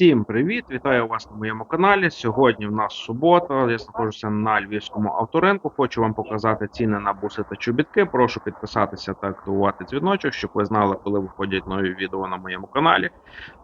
Всім привіт! Вітаю вас на моєму каналі. Сьогодні в нас субота. Я знаходжуся на львівському авторинку. Хочу вам показати ціни на буси та чобітки. Прошу підписатися та активувати дзвіночок, щоб ви знали, коли виходять нові відео на моєму каналі.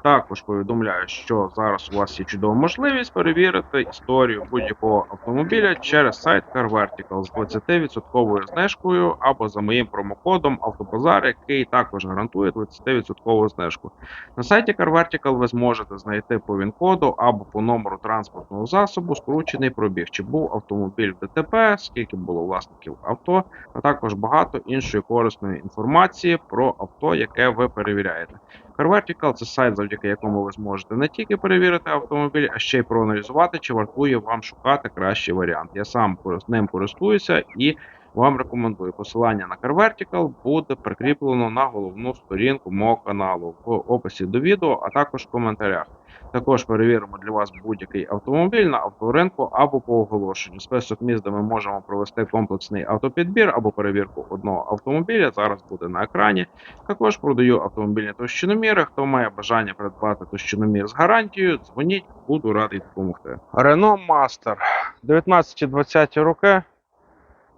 Також повідомляю, що зараз у вас є чудова можливість перевірити історію будь-якого автомобіля через сайт CarVertical з 20% знижкою або за моїм промокодом Автобазар, який також гарантує 20% знижку. На сайті CarVertical ви зможете знайти по ВІН-коду або по номеру транспортного засобу скручений пробіг, чи був автомобіль в ДТП, скільки було власників авто, а також багато іншої корисної інформації про авто, яке ви перевіряєте. CarVertical – це сайт, завдяки якому ви зможете не тільки перевірити автомобіль, а ще й проаналізувати, чи вартує вам шукати кращий варіант. Я сам ним користуюся і вам рекомендую. Посилання на CarVertical буде прикріплено на головну сторінку мого каналу в описі до відео, а також в коментарях. Також перевіримо для вас будь-який автомобіль на авторинку або по оголошенню. Список міст, ми можемо провести комплексний автопідбір або перевірку одного автомобіля. Зараз буде на екрані. Також продаю автомобільні товщиноміри. Хто має бажання придбати товщиномір з гарантією, дзвоніть, буду радий допомогти. Renault Master 19-20 роки.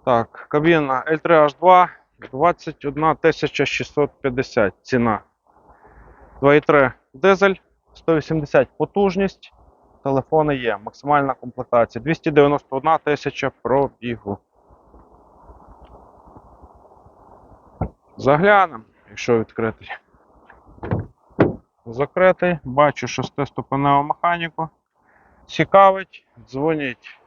Так, кабіна L3H2 21 650 ціна. 2,3 дизель, 180 потужність. Телефони є. Максимальна комплектація. 291 тисяча пробігу. Заглянемо, якщо відкритий. Закритий. Бачу шестиступеневу механіку. Цікавить, дзвоніть.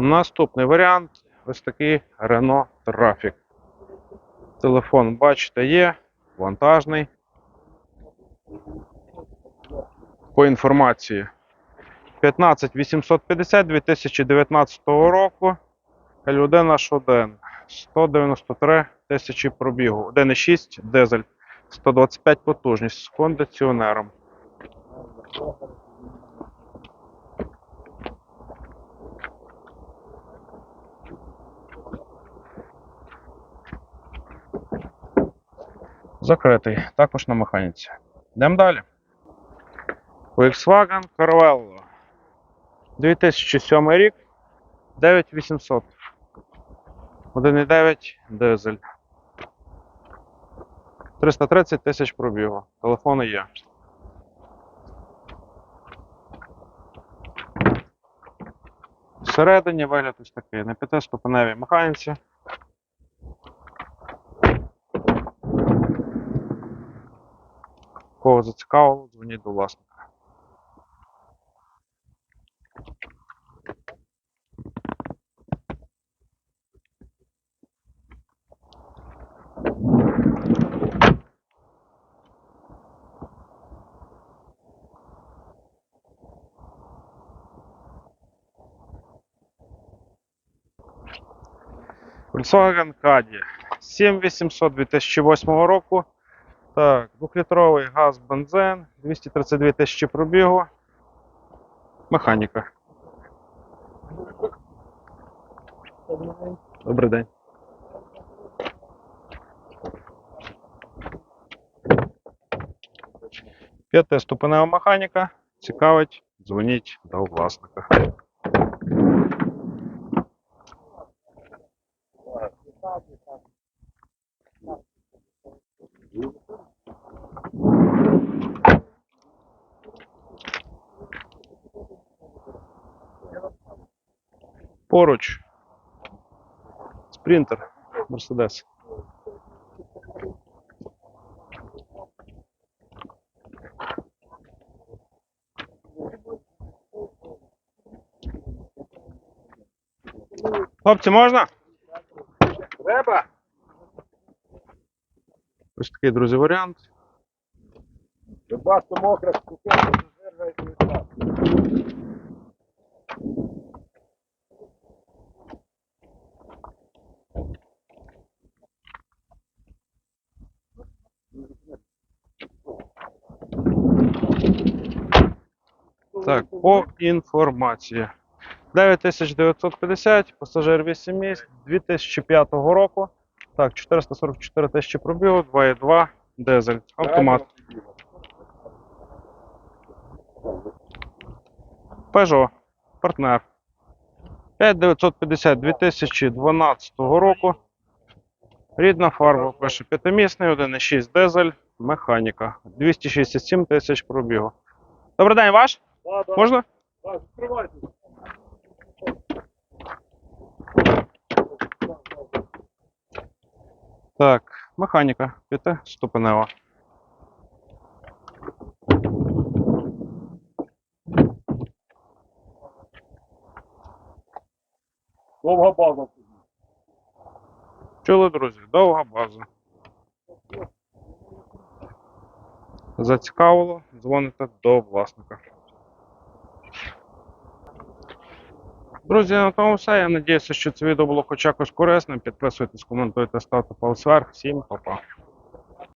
Наступний варіант ось такий Renault Trafic. Телефон, бачите, є, вантажний. По інформації 15850 2019 року. L1 H1 193 тисячі пробігу. 1,6 дизель, 125 потужність з кондиціонером. Закритий, також на механіці. Йдемо далі. Volkswagen Carvello. 2007 рік. 9800. 1,9 дизель. 330 тисяч пробігу. Телефони є. Всередині вигляд ось такий. На п'ятиступеневій механіці. Кого зацікавило, дзвоніть до власника. Volkswagen Caddy 7800 2008 року. Так, двохлітровий газ, бензин, 232 тисячі пробігу. Механіка. Добрий день. П'ятиступенева механіка. Цікавить, дзвоніть до власника. Поруч. Спринтер. Мерседес. Хлопці, можна? Треба. Ось такий, друзі, варіант. Люба мокра купила, жирна і Так, по інформації. 9950, пасажир 8 місць, 2005 року. Так, 444 тисячі пробігу, 2.2, дизель, автомат. Peugeot, партнер. 5950 2012 року. Рідна фарба, пише п'ятимісний, 1.6 дизель, механіка. 267 тисяч пробігу. Добрий день, ваш? Да, да, Можна? да, відкривайте. Так, механіка, п'ятиступенева. Довга база. Чули, друзі, довга база. Зацікавило, дзвоните до власника. Друзі, на тому все. Я сподіваюся, що це відео було хоч якось корисним. Підписуйтесь, коментуйте, ставте палець вверх. Всім па-па.